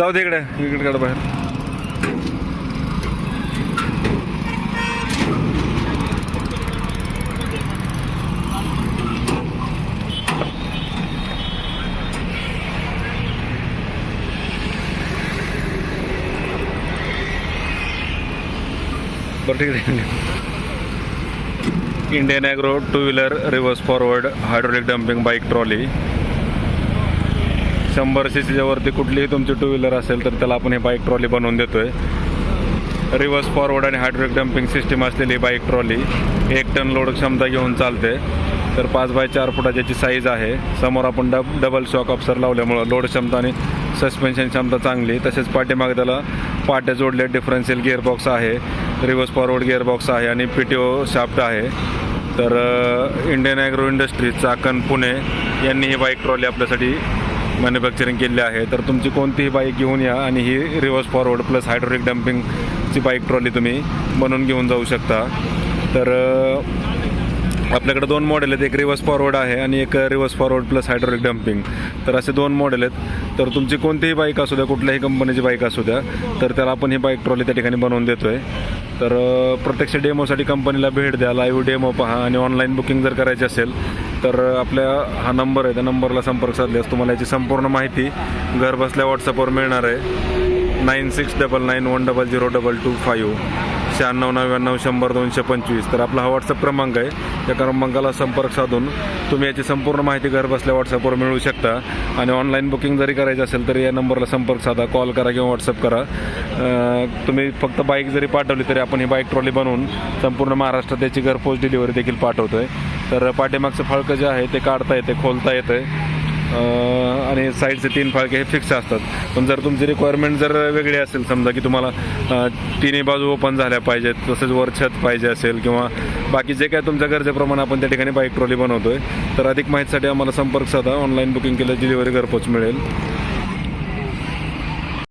जाऊ दे इकडे क्रिकेट कार्ड बाहेर Indian Agro two wheeler reverse forward hydraulic dumping bike trolley. शंभर सी सीच्या वरती कुठलीही तुमची टू व्हीलर असेल तर त्याला आपण हे बाईक ट्रॉली बनवून देतोय. रिव्हर्स फॉरवर्ड आणि हायड्रोलिक डम्पिंग सिस्टीम असलेली बाईक ट्रॉली एक टन लोड क्षमता घेऊन चालते. तर पाच बाय चार फुटाची साईज आहे. समोर आपण डब डबल शॉक ऑप्सर लावल्यामुळं लोड क्षमता आणि सस्पेन्शन क्षमता चांगली. तसेच पाठीमागे त्याला पाट्या जोडले डिफरन्शियल गिअरबॉक्स आहे. रिव्हर्स फॉरवर्ड गिअरबॉक्स आहे आणि पी टी ओ शाफ्ट आहे. तर Indian Agro Industries Chakan Pune यांनी ही बाईक ट्रॉली आपल्यासाठी मॅन्युफॅक्चरिंग केली आहे तर तुमची कोणतीही बाईक घेऊन या आणि ही रिव्हर्स फॉरवर्ड प्लस हायड्रोलिक डम्पिंगची बाईक ट्रॉली तुम्ही बनवून घेऊन जाऊ शकता. तर आपल्याकडे दोन मॉडेल आहेत एक रिव्हर्स फॉरवर्ड आहे आणि एक reverse forward plus hydraulic dumping तर असे दोन मॉडेल आहेत. तर तुमची कोणतीही बाईक असू द्या कुठल्याही कंपनीची बाईक असू द्या तर त्याला आपण ही बाईक ट्रॉली त्या ठिकाणी बनवून देतो आहे तर प्रत्यक्ष डेमोसाठी कंपनीला भेट द्या लाईव्ह डेमो पहा आणि ऑनलाईन बुकिंग जर करायची असेल तर आपल्या हा नंबर आहे त्या नंबरला संपर्क साधल्यास तुम्हाला याची संपूर्ण माहिती घर बसल्या व्हॉट्सअपवर मिळणार आहे. Nine six double nine one double zero double two five शहाण्णव नव्याण्णव शंभर दोनशे पंचवीस. तर आपला हा व्हॉट्सअप क्रमांक आहे. त्या क्रमांकाला संपर्क साधून तुम्ही याची संपूर्ण माहिती घर बसल्या व्हॉट्सअपवर मिळू शकता. आणि ऑनलाईन बुकिंग जरी करायचं असेल तरी या नंबरला संपर्क साधा कॉल करा किंवा व्हॉट्सअप करा. तुम्ही फक्त बाईक जरी पाठवली तरी आपण ही बाईक ट्रॉली बनवून संपूर्ण महाराष्ट्रात त्याची घरपोच डिलिव्हरी देखील पाठवतो आहे तर पाठीमागचं फळकं जे आहे ते काढता येते खोलता येते. आणि साईडचे तीन फाळके हे फिक्स असतात. पण जर तुमची रिक्वायरमेंट जर वेगळी असेल समजा की तुम्हाला तिन्ही बाजू ओपन झाल्या पाहिजेत तसेच वर छत पाहिजे असेल किंवा बाकी जे काय तुमच्या गरजेप्रमाणे आपण त्या ठिकाणी बाईक ट्रॉली बनवतो आहे तर अधिक माहितीसाठी आम्हाला संपर्क साधा. ऑनलाईन बुकिंग केलं डिलिव्हरी घरपोच मिळेल.